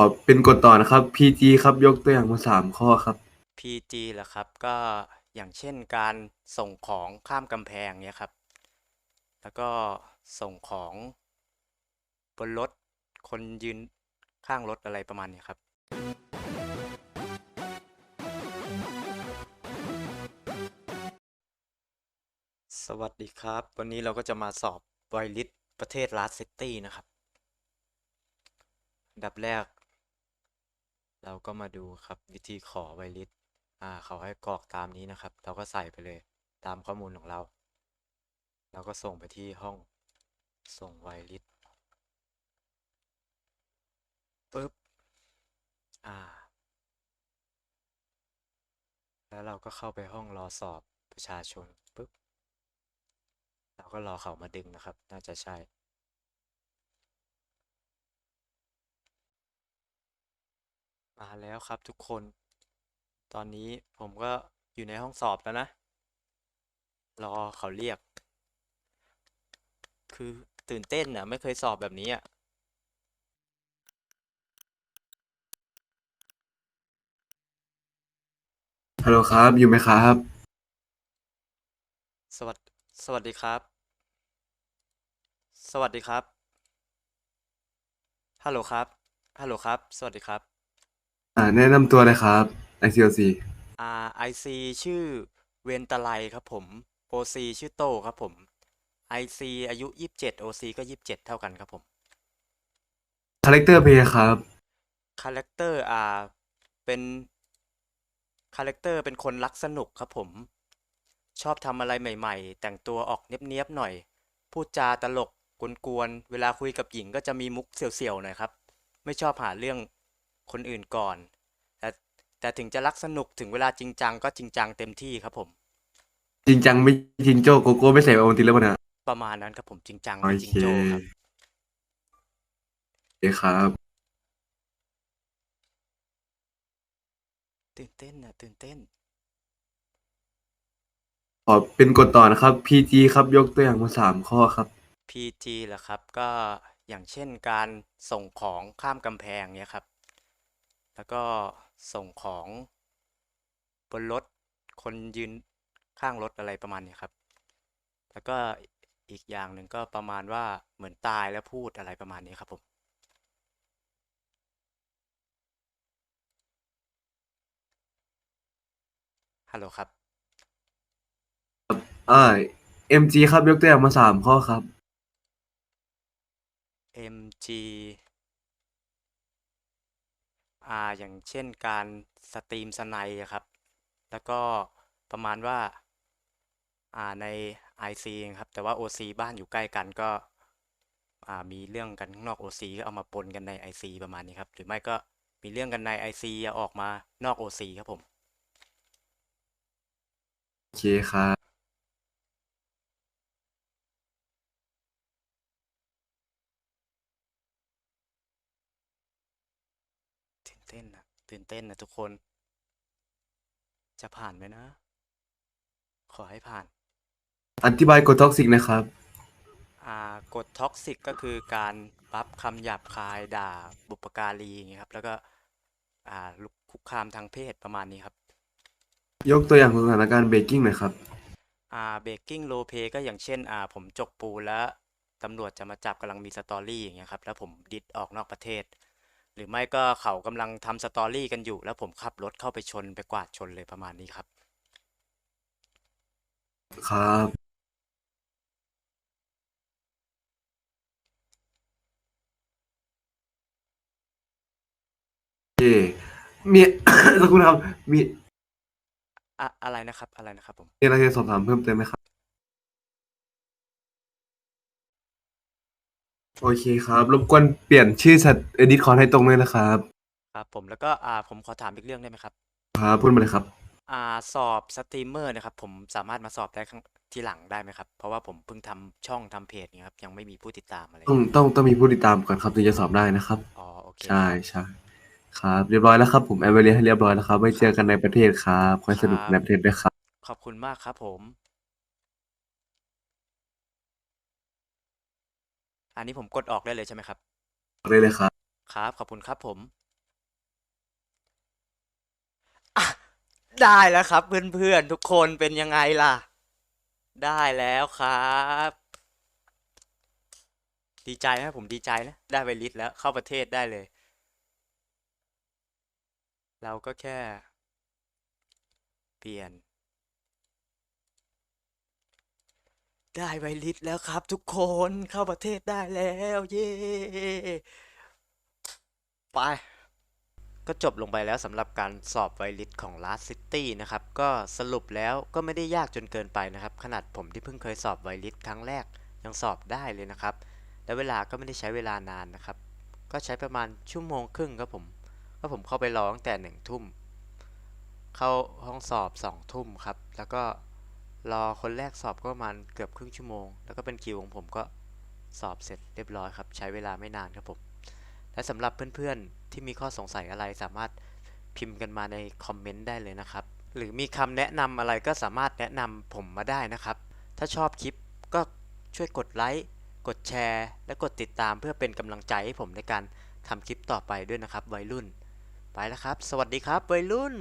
อเป็นกฎต่อนะครับ PG ครับยกตัวอย่างมาสามข้อครับ PG เหรอครับก็อย่างเช่นการส่งของข้ามกำแพงเนี่ยครับ แล้วก็ส่งของบนรถคนยืนข้างรถอะไรประมาณเนี้ยครับสวัสดีครับ วันนี้เราก็จะมาสอบไวลิสประเทศลาสซิตี้นะครับ ดับแรก เราก็มาดูครับวิธีขอไวลิสอ่าเขาให้กรอกตามนี้นะครับ เราก็ใส่ไปเลยตามข้อมูลของเรา เราก็ส่งไปที่ห้องส่งไวลิสปึ๊บอ่า แล้วเราก็เข้าไปห้องรอสอบประชาชนปึ๊บเราก็รอเขามาดึงนะครับ น่าจะใช่ มา แล้วครับทุกคน ตอนนี้ผมก็อยู่ในห้องสอบแล้วนะ รอเขาเรียก คือตื่นเต้นอะ ไม่เคยสอบแบบนี้อะฮัลโหลครับ อยู่ไหมครับ สวัสดสวัสดีครับ สวัสดีครับ ฮัลโหลครับ ฮัลโหลครับ สวัสดีครับ อ่าแนะนำตัวเลยครับ ICOC อ่า IC ชื่อเวนตะไลครับผม OC ชื่อโต้ครับผม IC อายุ 27 OC ก็ 27 เท่ากันครับผม Character Play ครับ คาแรคเตอร์อ่าเป็นคาแรคเตอร์เป็นคนรักสนุกครับผม ชอบทำอะไรใหม่ ๆ แต่งตัวออกเนียบๆหน่อย พูดจาตลกกวนๆเวลาคุยกับหญิงก็จะมีมุกเสี่ยวๆหน่อยครับ ไม่ชอบหาเรื่อง คนอื่นก่อน แต่แต่ถึงจะรักสนุกถึงเวลาจริงจังก็จริงจังเต็มที่ครับผม จริงจังไม่จริงโจ้โกโก้ไม่ใส่โอวัลตินแล้วมันอะประมาณนั้นครับผมจริงจังโอไม่เคจริงโจ้ครับโอเคครับตื่นเต้นนะตื่นเต้นขอเป็นกฎต่อนะครับ PG ครับยกตัวอย่างมาสามข้อครับ PG เหรอครับ ก็อย่างเช่นการส่งของข้ามกำแพงเนี่ยครับ แล้วก็ส่งของบนรถคนยืนข้างรถอะไรประมาณเนี้ยครับ แล้วก็อีกอย่างหนึ่งก็ประมาณว่าเหมือนตายแล้วพูดอะไรประมาณนี้ครับผม ฮัลโหลครับอ่า MG ครับยกตัวอย่างมาสามข้อครับ MG อ่าอย่างเช่นการสตรีมสไนด์ครับ แล้วก็ประมาณว่าอ่าใน IC เองครับ แต่ว่า OC บ้านอยู่ใกล้กันก็อ่ามีเรื่องกันข้างนอก OC ก็เอามาปนกันใน IC ประมาณนี้ครับ หรือไม่ก็มีเรื่องกันใน IC ออกมานอก OC ครับผม โอเคครับ ตื่นเต้นนะตื่น เต้นนะทุกคน จะผ่านไหมนะ ขอให้ผ่าน อธิบายกฎท็อกซิกนะครับ อ่ากฎท็อกซิกก็คือการบัฟคำหยาบคายด่าบุปการีอย่างเงี้ยครับ แล้วก็ อ่าลุกคุกคามทางเพศประมาณนี้ครับ ยกตัวอย่างสถานการณ์เบรกกิ้งหน่อยครับ อ่าเบรกกิ้งโลเพก็อย่างเช่น อ่า ผมจกปูนแล้วตำรวจจะมาจับกำลังมีสตอรี่อย่างเงี้ยครับ แล้วผมดิดออกนอกประเทศ หรือไม่ก็เขากำลังทำสตอรี่กันอยู่ แล้วผมขับรถเข้าไปชนไปกวาดชนเลยประมาณนี้ครับ ครับโอเคมีสักครู่นะครับมีอะอะไรนะครับอะไรนะครับผม มีอะไรจะสอบถามเพิ่มเติมไหมครับ โอเคครับ รบกวนเปลี่ยนชื่อสัตว์เอดิทคอนให้ตรงด้วยนะครับ ครับผมแล้วก็อ่าผมขอถามอีกเรื่องได้ไหมครับ ครับพูดมาเลยครับ อ่าสอบสตรีมเมอร์นะครับผมสามารถมาสอบได้ข้างทีหลังได้ไหมครับ เพราะว่าผมเพิ่งทำช่องทำเพจเนี่ยครับยังไม่มีผู้ติดตามอะไรต้องต้องต้องมีผู้ติดตามก่อนครับถึงจะสอบได้นะครับ อ๋อโอเคใช่ครับใช่ครับ เรียบร้อยแล้วครับ ผมแอดไว้เรียนให้เรียบร้อยแล้วครับไว้เจอกันในประเทศครับคอยสนุกครับในประเทศด้วยครับ ขอบคุณมากครับผม อันนี้ผมกดออกได้เลยใช่ไหมครับ ได้เลยครับ ครับ ขอบคุณครับผมได้แล้วครับ เพื่อนๆทุกคนเป็นยังไงล่ะ ได้แล้วครับ ดีใจไหมผมดีใจนะ ได้ไปลิสต์แล้วเข้าประเทศได้เลย เราก็แค่ เปลี่ยน ได้ไวลิสแล้วครับ ทุกคนเข้าประเทศได้แล้วเย้ไปก็จบลงไปแล้วสำหรับการสอบไวลิสของ Last City นะครับ ก็สรุปแล้วก็ไม่ได้ยากจนเกินไปนะครับ ขนาดผมที่เพิ่งเคยสอบไวลิสครั้งแรกยังสอบได้เลยนะครับ และเวลาก็ไม่ได้ใช้เวลานานนะครับ ก็ใช้ประมาณชั่วโมงครึ่งครับผม ก็ผมเข้าไปรอตั้งแต่หนึ่งทุ่ม เข้าห้องสอบสองทุ่มครับ แล้วก็ รอคนแรกสอบก็ประมาณเกือบครึ่งชั่วโมง แล้วก็เป็นคิวของผมก็สอบเสร็จเรียบร้อยครับ ใช้เวลาไม่นานครับผม และสำหรับเพื่อนๆ ที่มีข้อสงสัยอะไรสามารถพิมพ์กันมาในคอมเมนต์ได้เลยนะครับ หรือมีคำแนะนำอะไรก็สามารถแนะนำผมมาได้นะครับ ถ้าชอบคลิปก็ช่วยกดไลค์ กดแชร์ และกดติดตามเพื่อเป็นกำลังใจให้ผมในการทำคลิปต่อไปด้วยนะครับ วัยรุ่น ไปแล้วครับ สวัสดีครับ วัยรุ่น